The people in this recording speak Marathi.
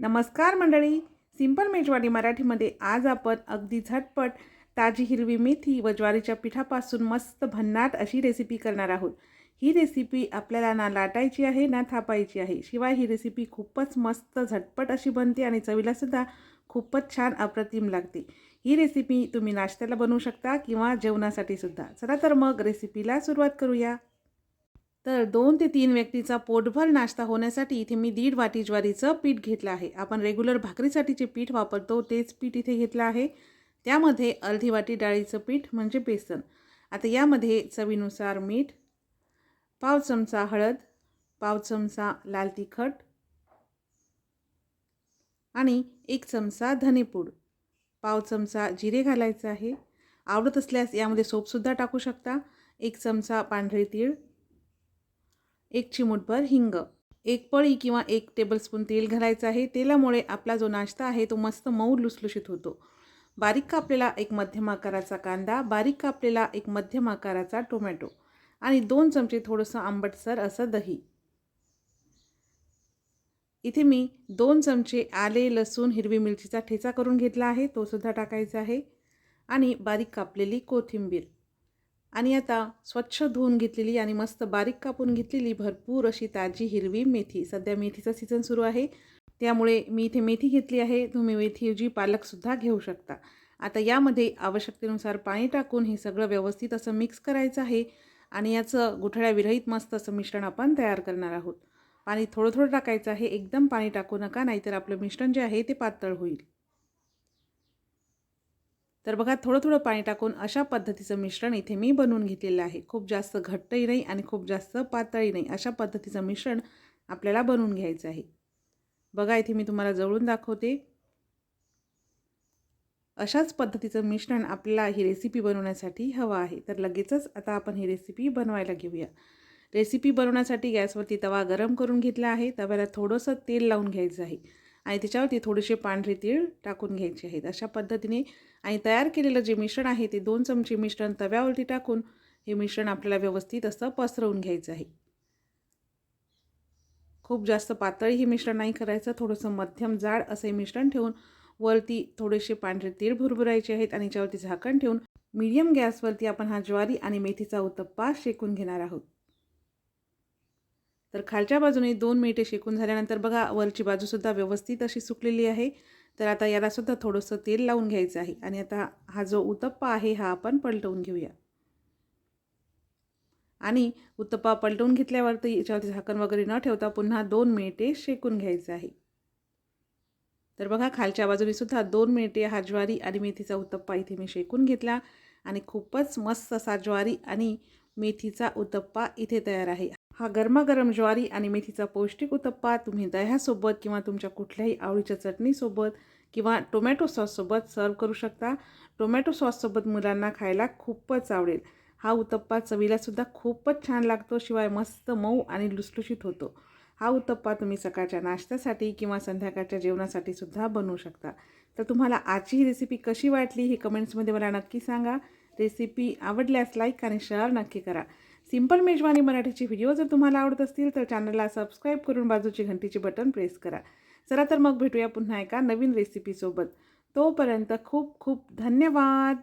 नमस्कार मंडळी. सिंपल मेजवानी मराठीमध्ये आज आपण अगदी झटपट ताजी हिरवी मेथी व ज्वारीच्या पिठापासून मस्त भन्नाट अशी रेसिपी करणार आहोत. ही रेसिपी आपल्याला ना लाटायची आहे ना थापायची आहे. शिवाय ही रेसिपी खूपच मस्त झटपट अशी बनते आणि चवीलासुद्धा खूपच छान अप्रतिम लागते. ही रेसिपी तुम्ही नाश्त्याला बनवू शकता किंवा जेवणासाठी सुद्धा. चला तर मग रेसिपीला सुरुवात करूया. तर दोन ते तीन व्यक्तीचा पोटभर नाश्ता होण्यासाठी इथे मी दीड वाटी ज्वारीचं पीठ घेतलं आहे. आपण रेग्युलर भाकरीसाठी जे पीठ वापरतो तेच पीठ इथे घेतलं आहे. त्यामध्ये अर्धी वाटी डाळीचं पीठ म्हणजे बेसन. आता यामध्ये चवीनुसार मीठ पाव चमचा हळद पाव चमचा लाल तिखट आणि एक चमचा धनेपूड. पाव चमचा जिरे घालायचं आहे. आवडत असल्यास यामध्ये सोपसुद्धा टाकू शकता. एक चमचा पांढरे तीळ एक चिमूटभर हिंग एक पळी किंवा एक टेबलस्पून तेल घालायचं आहे. तेलामुळे आपला जो नाश्ता आहे तो मस्त मऊ लुसलुशीत होतो. बारीक कापलेला एक मध्यम आकाराचा कांदा बारीक कापलेला एक मध्यम आकाराचा टोमॅटो आणि दोन चमचे थोडंसं आंबटसर असं दही. इथे मी दोन चमचे आले लसूण हिरवी मिरचीचा ठेचा करून घेतला आहे. तो सुद्धा टाकायचा आहे. आणि बारीक कापलेली कोथिंबीर. आणि आता स्वच्छ धुवून घेतलेली आणि मस्त बारीक कापून घेतलेली भरपूर अशी ताजी हिरवी मेथी. सध्या मेथीचा सीझन सुरू आहे. त्यामुळे मी इथे मेथी घेतली आहे. तुम्ही मेथीऐवजी पालकसुद्धा घेऊ शकता. आता यामध्ये आवश्यकतेनुसार पाणी टाकून हे सगळं व्यवस्थित असं मिक्स करायचं आहे आणि याचं गुठळ्याविरहित मस्त असं मिश्रण आपण तयार करणार आहोत. पाणी थोडं थोडं टाकायचं आहे. एकदम पाणी टाकू नका नाहीतर आपलं मिश्रण जे आहे ते पातळ होईल. तर बघा थोडं थोडं पाणी टाकून अशा पद्धतीचं मिश्रण इथे मी बनवून घेतलेलं आहे. खूप जास्त घट्टही नाही आणि खूप जास्त पातळी नाही. अशा पद्धतीचं मिश्रण आपल्याला बनवून घ्यायचं आहे. बघा इथे मी तुम्हाला जवळून दाखवते. अशाच पद्धतीचं मिश्रण आपल्याला ही रेसिपी बनवण्यासाठी हवं आहे. तर लगेचच आता आपण ही रेसिपी बनवायला घेऊया. रेसिपी बनवण्यासाठी गॅसवरती तवा गरम करून घेतला आहे. तव्याला थोडंसं तेल लावून घ्यायचं आहे. आणि त्याच्यावरती थोडेसे पांढरे तीळ टाकून घ्यायचे आहेत. अशा पद्धतीने आणि तयार केलेलं जे मिश्रण आहे ते दोन चमचे मिश्रण तव्यावरती टाकून हे मिश्रण आपल्याला व्यवस्थित असं पसरवून घ्यायचं आहे. खूप जास्त पातळी हे मिश्रण नाही करायचं. थोडंसं मध्यम जाड असं हे मिश्रण ठेवून वरती थोडेसे पांढरे तीळ भुरभुरायचे आहेत आणि याच्यावरती झाकण ठेवून मीडियम गॅसवरती आपण हा ज्वारी आणि मेथीचा उत्तप्पा शेकून घेणार आहोत. तर खालच्या बाजूने दोन मिनिटे शेकून झाल्यानंतर बघा वरची बाजूसुद्धा व्यवस्थित अशी सुकलेली आहे. तर आता यालासुद्धा थोडंसं तेल लावून घ्यायचं आहे आणि आता हा जो उत्तप्पा आहे हा आपण पलटवून घेऊया. आणि उत्तप्पा पलटवून घेतल्यावरती याच्यावरती झाकण वगैरे न ठेवता पुन्हा दोन मिनिटे शेकून घ्यायचं आहे. तर बघा खालच्या बाजूने सुद्धा दोन मिनिटे हा ज्वारी आणि मेथीचा उत्तप्पा इथे मी शेकून घेतला. आणि खूपच मस्त असा ज्वारी आणि मेथीचा उत्तप्पा इथे तयार आहे. हा गरमागरम ज्वारी आणि मेथीचा पौष्टिक उत्तप्पा तुम्ही दह्यासोबत किंवा तुमच्या कुठल्याही आवडीच्या चटणीसोबत किंवा टोमॅटो सॉससोबत सर्व करू शकता. टोमॅटो सॉससोबत मुलांना खायला खूपच आवडेल. हा उत्तप्पा चवीलासुद्धा खूपच छान लागतो शिवाय मस्त मऊ आणि लुसलुशीत होतो. हा उत्तप्पा तुम्ही सकाळच्या नाश्त्यासाठी किंवा संध्याकाळच्या जेवणासाठी सुद्धा बनवू शकता. तर तुम्हाला आजची ही रेसिपी कशी वाटली हे कमेंट्समध्ये मला नक्की सांगा. रेसिपी आवडल्यास लाईक आणि शेअर नक्की करा. सिंपल मेजवानी मराठीची व्हिडिओ जर तुम्हाला आवडत असतील तर चॅनलला सबस्क्राईब करून बाजूची घंटीचे बटन प्रेस करा. चला तर मग भेटूया पुन्हा एका नवीन रेसिपीसोबत तोपर्यंत खूप खूप धन्यवाद.